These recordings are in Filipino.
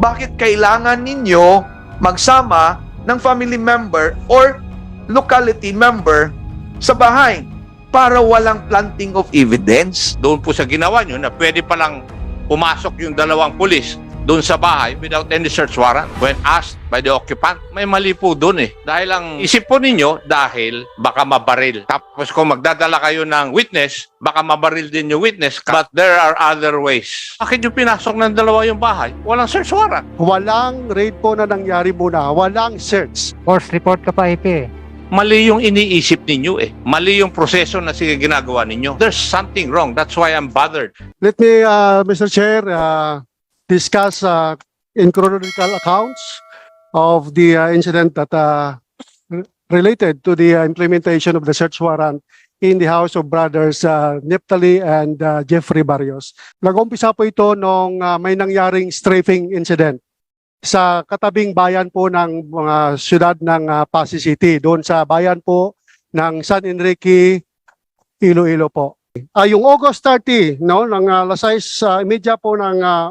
bakit kailangan ninyo magsama ng family member or locality member sa bahay para walang planting of evidence? doon po sa ginawa nyo na pwede palang pumasok yung dalawang pulis doon sa bahay without any search warrant. When asked by the occupant, may mali po doon eh. Dahil ang isip po ninyo, dahil baka mabaril. Tapos kung magdadala kayo ng witness, baka mabaril din yung witness. But there are other ways. Bakit yung pinasok ng dalawa yung bahay? Walang search warrant. Walang raid po na nangyari muna. Walang search. Force report ka pa, IP. Mali yung iniisip ninyo eh. Mali yung proseso na sige ginagawa ninyo. There's something wrong. That's why I'm bothered. Let me, uh, Mr. Chair, uh, discuss uh, in chronological accounts of the uh, incident that uh, related to the uh, implementation of the search warrant in the House of Brothers uh, Neptali and uh, Jeffrey Barrios. Nag-umpisa po ito nung uh, may nangyaring strafing incident sa katabing bayan po ng mga syudad ng uh, Pasig City, doon sa bayan po ng San Enrique, Iloilo po. Ah, yung August 30, no, ng uh, alas 6 uh, media po ng ah,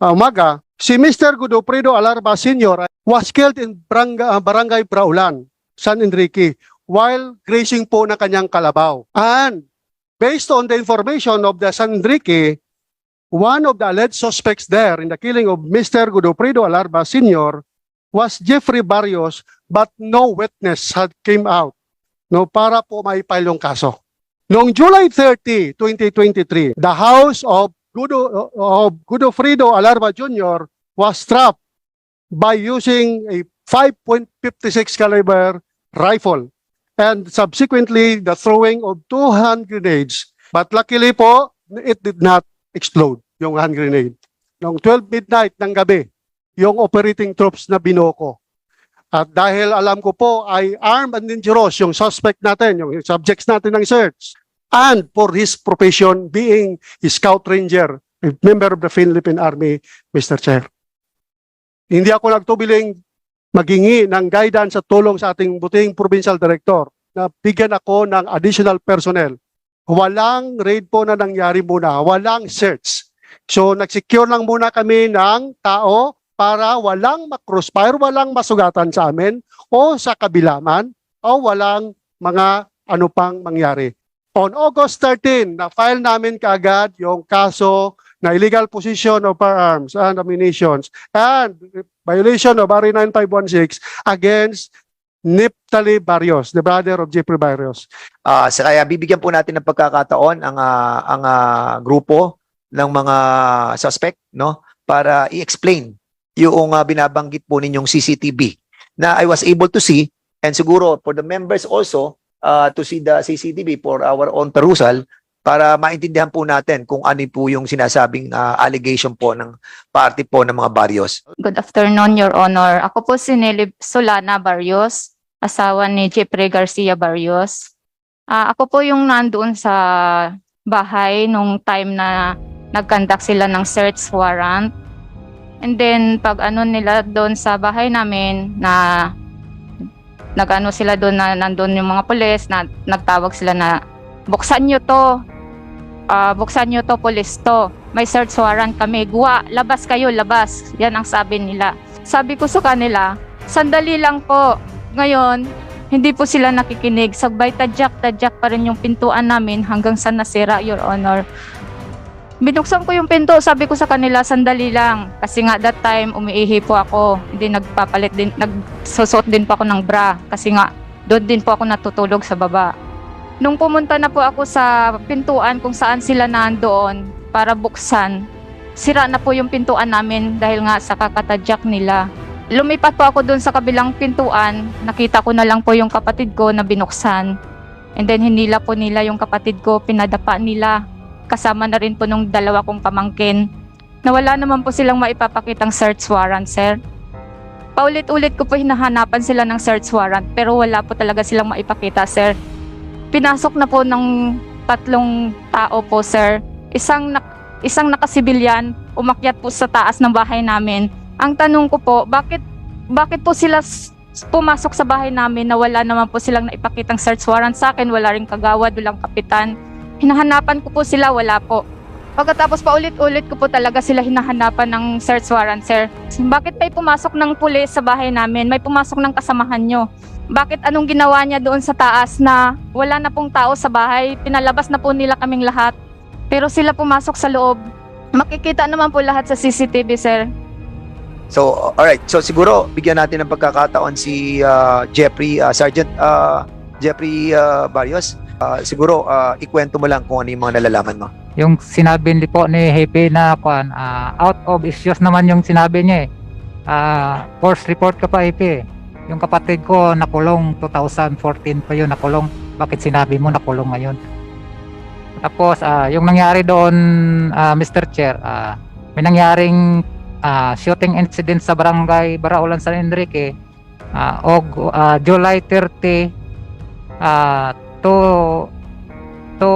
ah, umaga, si Mr. Godofredo Alarba Sr. was killed in barangay, barangay Braulan, San Enrique, while grazing po ng kanyang kalabaw. And based on the information of the San Enrique, one of the alleged suspects there in the killing of Mr. Godofredo Alarba Sr. was Jeffrey Barrios, but no witness had came out no, para po maipile yung kaso. Noong July 30, 2023, the house of Gudo, of Godofredo Alarba Jr. was trapped by using a 5.56 caliber rifle and subsequently the throwing of two hand grenades. But luckily po, it did not explode, yung hand grenade. Noong 12 midnight ng gabi, yung operating troops na binoko. At dahil alam ko po ay armed and dangerous yung suspect natin, yung subjects natin ng search. And for his profession being a scout ranger, a member of the Philippine Army, Mr. Chair. Hindi ako nagtubiling magingi ng guidance at tulong sa ating buting provincial director na bigyan ako ng additional personnel. Walang raid po na nangyari muna, walang search. So nagsecure lang muna kami ng tao para walang makrossfire, walang masugatan sa amin o sa kabilaman o walang mga ano pang mangyari. On August 13, na-file namin kaagad yung kaso na illegal possession of firearms and ammunitions and violation of RA 9516 against Neptali Barrios, the brother of Jeffrey Barrios. Ah, sa kaya bibigyan po natin ng pagkakataon ang ah, ang ah, grupo ng mga suspect no para i-explain yung ah, binabanggit po ninyong CCTV na I was able to see and siguro for the members also ah, to see the CCTV for our own perusal para maintindihan po natin kung ano po yung sinasabing ah, allegation po ng party po ng mga barrios. Good afternoon, Your Honor. Ako po si Nelly Solana Barrios, asawa ni Jeffrey Garcia Barrios. Ah, ako po yung nandoon sa bahay nung time na nag-conduct sila ng search warrant. And then, pag ano nila doon sa bahay namin na nag-ano sila doon na nandun yung mga pulis na nagtawag sila na buksan nyo to. Ah, buksan nyo to, pulis to may search warrant kami. Guwa, labas kayo, labas. Yan ang sabi nila. Sabi ko sa kanila, sandali lang po. Ngayon, hindi po sila nakikinig. Sagbay tadyak, tadyak pa rin yung pintuan namin hanggang sa nasira, Your Honor. Binuksan ko yung pinto, sabi ko sa kanila, sandali lang. Kasi nga that time, umiihi po ako. Hindi nagpapalit din, nagsusot din po ako ng bra. Kasi nga, doon din po ako natutulog sa baba. Nung pumunta na po ako sa pintuan kung saan sila nandoon, para buksan. Sira na po yung pintuan namin dahil nga sa kakatadyak nila. Lumipat po ako doon sa kabilang pintuan. Nakita ko na lang po yung kapatid ko na binuksan. And then hinila po nila yung kapatid ko, pinadapa nila. Kasama na rin po nung dalawa kong pamangkin. Na wala naman po silang maipapakitang search warrant, sir. Paulit-ulit ko po hinahanapan sila ng search warrant pero wala po talaga silang maipakita, sir. Pinasok na po ng tatlong tao po, sir isang nak isang nakasibilyan umakyat po sa taas ng bahay namin. Ang tanong ko po, bakit bakit po sila pumasok sa bahay namin na wala naman po silang naipakitang search warrant sa akin, wala ring kagawad, walang kapitan. Hinahanapan ko po sila, wala po. Pagkatapos pa ulit-ulit ko po talaga sila hinahanapan ng search warrant, sir. Bakit may pumasok ng pulis sa bahay namin? May pumasok ng kasamahan nyo? Bakit anong ginawa niya doon sa taas na wala na pong tao sa bahay? Pinalabas na po nila kaming lahat. Pero sila pumasok sa loob. Makikita naman po lahat sa CCTV, sir. So, alright. So, siguro, bigyan natin ng pagkakataon si ah, Jeffrey, ah, Sergeant ah, Jeffrey ah, Barrios. Ah, siguro, ah, ikwento mo lang kung ano yung mga nalalaman mo. yung sinabi ni po ni Hepe na kwan, ah, out of issues naman yung sinabi niya eh. Ah, force report ka pa Hepe. Yung kapatid ko nakulong 2014 pa yun nakulong. Bakit sinabi mo nakulong ngayon? Tapos ah, yung nangyari doon ah, Mr. Chair, ah, may nangyaring ah, shooting incident sa barangay Baraulan San Enrique ah, og ah, July 30 ah, to to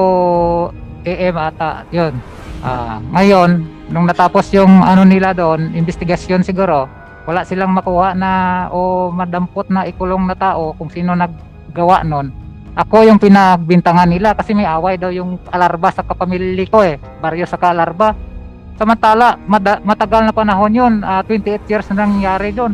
AM ata, yun. Ah, ngayon, nung natapos yung ano nila doon, investigasyon siguro, wala silang makuha na o madampot na ikulong na tao kung sino naggawa nun. Ako yung pinagbintangan nila kasi may away daw yung alarba sa kapamilya ko eh, baryo sa alarba. Samantala, mada- matagal na panahon yun, ah, 28 years na nangyari doon.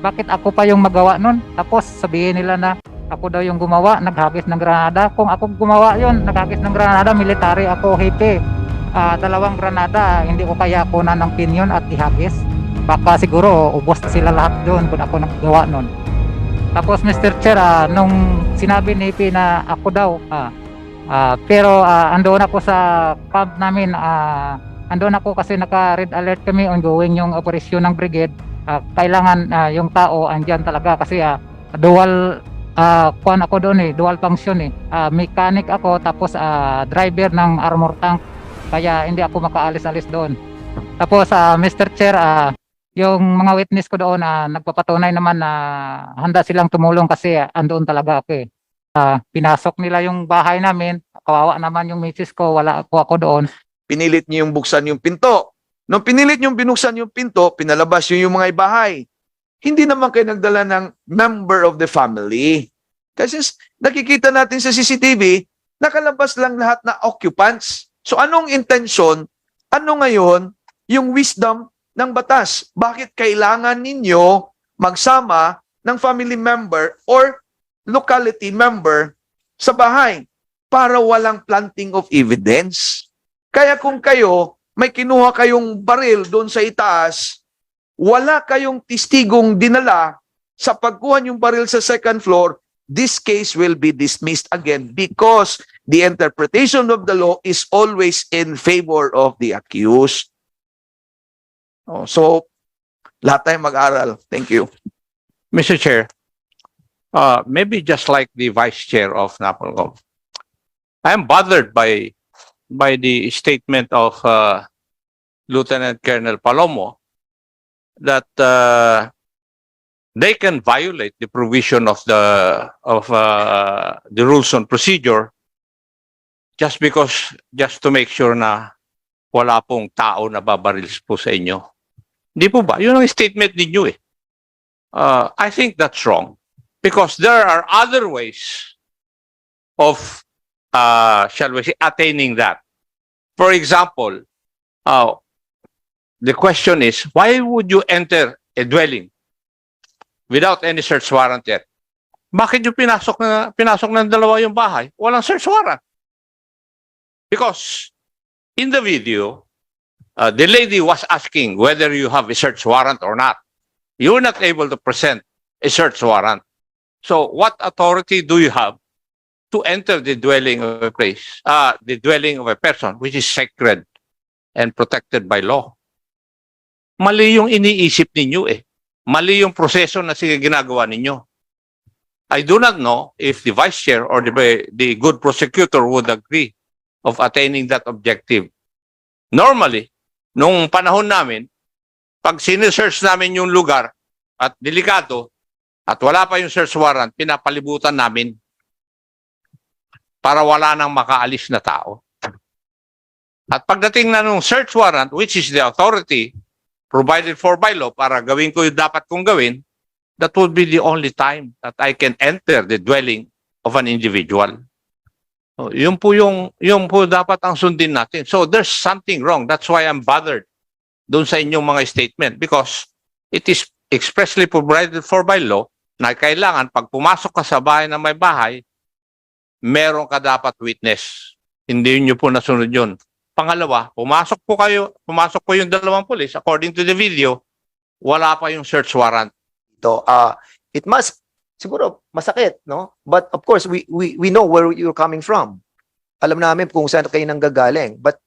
Bakit ako pa yung magawa nun? Tapos sabihin nila na ako daw yung gumawa, naghagis ng granada. Kung ako gumawa yon, naghagis ng granada, military ako, hepe. Ah, dalawang granada, hindi ko kaya kunan ng pinyon at ihagis. Baka siguro ubos na sila lahat doon kung ako naggawa nun. Tapos Mr. Chair, ah, nung sinabi ni Hepe na ako daw, ah, ah, pero ah, andoon ako sa camp namin, ah, andoon ako kasi naka-red alert kami ongoing yung operasyon ng brigade. Ah, kailangan ah, yung tao andyan talaga kasi ah, dual ah kuan ako doon eh, dual function eh. Ah, mechanic ako tapos ah, driver ng armor tank. Kaya hindi ako makaalis-alis doon. Tapos ah, Mr. Chair, ah, yung mga witness ko doon ah, nagpapatunay naman na handa silang tumulong kasi ah, andoon talaga ako eh. Ah, pinasok nila yung bahay namin. Kawawa naman yung misis ko, wala ako ako doon. Pinilit niyo yung buksan yung pinto. Nung pinilit niyo binuksan yung pinto, pinalabas niyo yung mga ibahay. Hindi naman kayo nagdala ng member of the family. Kasi nakikita natin sa CCTV, nakalabas lang lahat na occupants. So anong intention? Ano ngayon yung wisdom ng batas? Bakit kailangan ninyo magsama ng family member or locality member sa bahay para walang planting of evidence? Kaya kung kayo, may kinuha kayong baril doon sa itaas, wala kayong testigong dinala sa pagkuha yung baril sa second floor, this case will be dismissed again because the interpretation of the law is always in favor of the accused. Oh, so, lahat tayo mag-aral. Thank you. Mr. Chair, uh, maybe just like the Vice Chair of NAPOLCOM, I am bothered by by the statement of uh, Lieutenant Colonel Palomo that uh, they can violate the provision of the of uh, the rules on procedure just because just to make sure na wala pong tao na babaril po sa inyo. Hindi po ba? Yun ang statement ninyo eh. Uh, I think that's wrong because there are other ways of, uh, shall we say, attaining that. For example, uh, the question is, why would you enter a dwelling without any search warrant yet? Bakit yung pinasok na pinasok ng dalawa yung bahay? Walang search warrant. Because in the video, uh, the lady was asking whether you have a search warrant or not. You're not able to present a search warrant. So what authority do you have to enter the dwelling of a place, uh, the dwelling of a person, which is sacred and protected by law? Mali yung iniisip ninyo eh. Mali yung proseso na sige ginagawa ninyo. I do not know if the vice chair or the, the good prosecutor would agree of attaining that objective. Normally, nung panahon namin, pag sinesearch namin yung lugar at delikado at wala pa yung search warrant, pinapalibutan namin para wala nang makaalis na tao. At pagdating na nung search warrant, which is the authority provided for by law para gawin ko yung dapat kong gawin, that would be the only time that I can enter the dwelling of an individual. Oh, yun po yung yung po dapat ang sundin natin. So there's something wrong. That's why I'm bothered doon sa inyong mga statement because it is expressly provided for by law na kailangan pag pumasok ka sa bahay na may bahay, meron ka dapat witness. Hindi niyo po nasunod yun. Pangalawa, pumasok po kayo, pumasok po yung dalawang pulis according to the video, wala pa yung search warrant. ito. Ah, it must siguro masakit, no? But of course, we we we know where you're coming from. Alam namin kung saan kayo nanggagaling, but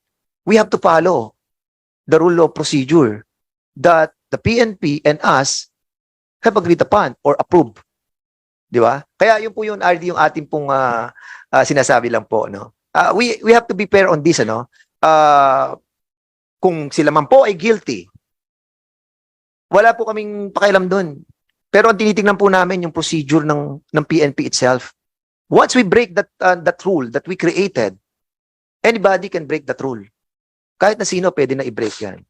we have to follow the rule of procedure that the PNP and us have agreed upon or approved. Di ba? Kaya yun po yun, RD, yung ating pong ah, ah, sinasabi lang po, no? Ah, we, we have to be fair on this, ano? Ah, kung sila man po ay guilty, wala po kaming pakialam doon. Pero ang tinitingnan po namin yung procedure ng ng PNP itself. Once we break that uh, that rule that we created, anybody can break that rule. Kahit na sino pwede na i-break yan.